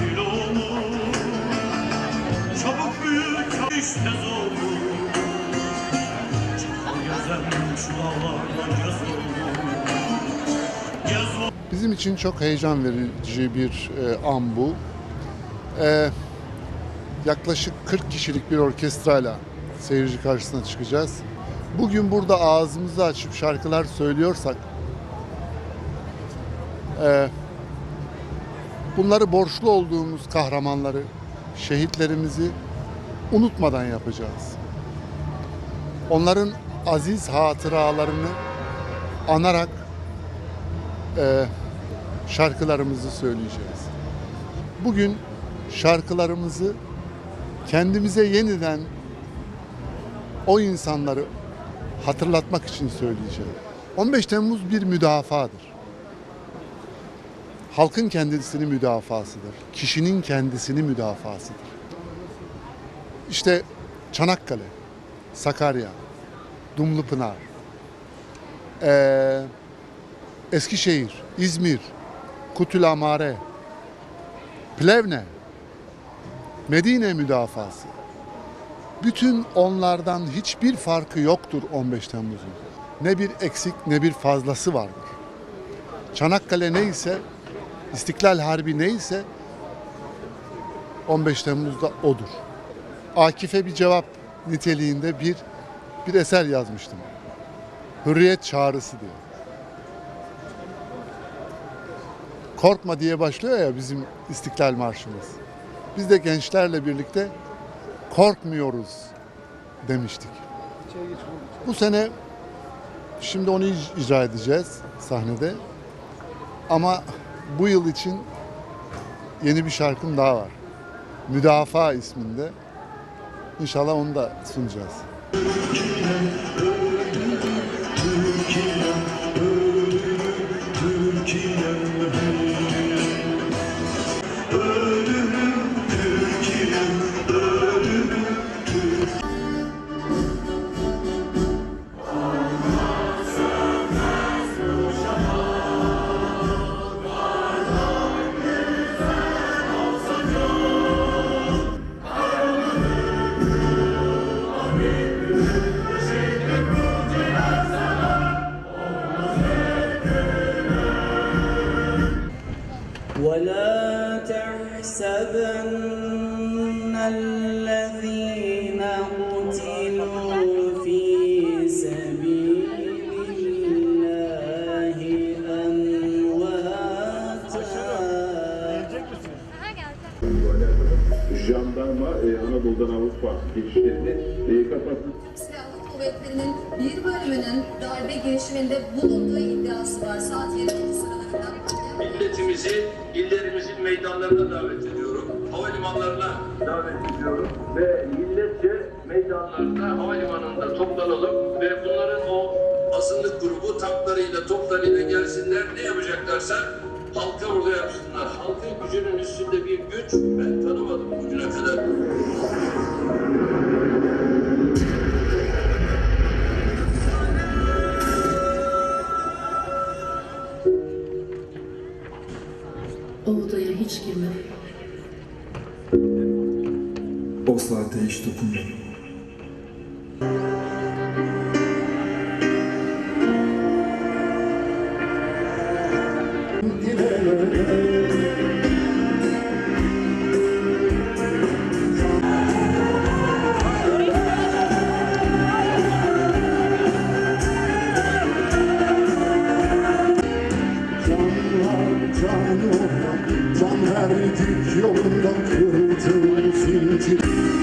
yeşil olur Çabuk büyük işte zor Bizim için çok heyecan verici bir e, an bu. E, yaklaşık 40 kişilik bir orkestrayla seyirci karşısına çıkacağız. Bugün burada ağzımızı açıp şarkılar söylüyorsak e, bunları borçlu olduğumuz kahramanları, şehitlerimizi unutmadan yapacağız. Onların aziz hatıralarını anarak e, şarkılarımızı söyleyeceğiz. Bugün şarkılarımızı kendimize yeniden o insanları hatırlatmak için söyleyeceğim. 15 Temmuz bir müdafadır. Halkın kendisini müdafasıdır. Kişinin kendisini müdafasıdır. İşte Çanakkale, Sakarya, Dumlupınar, eee Eskişehir, İzmir, Kutülamare, Plevne, Medine müdafası. Bütün onlardan hiçbir farkı yoktur 15 Temmuz'un. Ne bir eksik ne bir fazlası vardır. Çanakkale neyse, İstiklal Harbi neyse 15 Temmuz'da odur. Akif'e bir cevap niteliğinde bir bir eser yazmıştım. Hürriyet çağrısı diyor. Korkma diye başlıyor ya bizim İstiklal Marşımız. Biz de gençlerle birlikte korkmuyoruz demiştik. Bu sene şimdi onu ic- icra edeceğiz sahnede. Ama bu yıl için yeni bir şarkım daha var. Müdafaa isminde. İnşallah onu da sunacağız. ولا تحسبن الذين قتلوا في سبيل الله أمواتا e, Anadolu'dan Avrupa girişlerini e, kapattı. Kuvvetlerinin bir bölümünün darbe girişiminde bulunduğu iddiası var. Saat 22 sıralarında. milletimizi illerimizin meydanlarına davet ediyorum. Havalimanlarına davet ediyorum. Ve milletçe meydanlarında, havalimanında toplanalım ve bunların o azınlık grubu tanklarıyla, toplarıyla gelsinler. Ne yapacaklarsa halka orada yapsınlar. Halkın gücünün üstünde bir güç ben tanımadım bugüne kadar. O odaya hiç girmedim. O saate hiç dokunmadım. Thank you.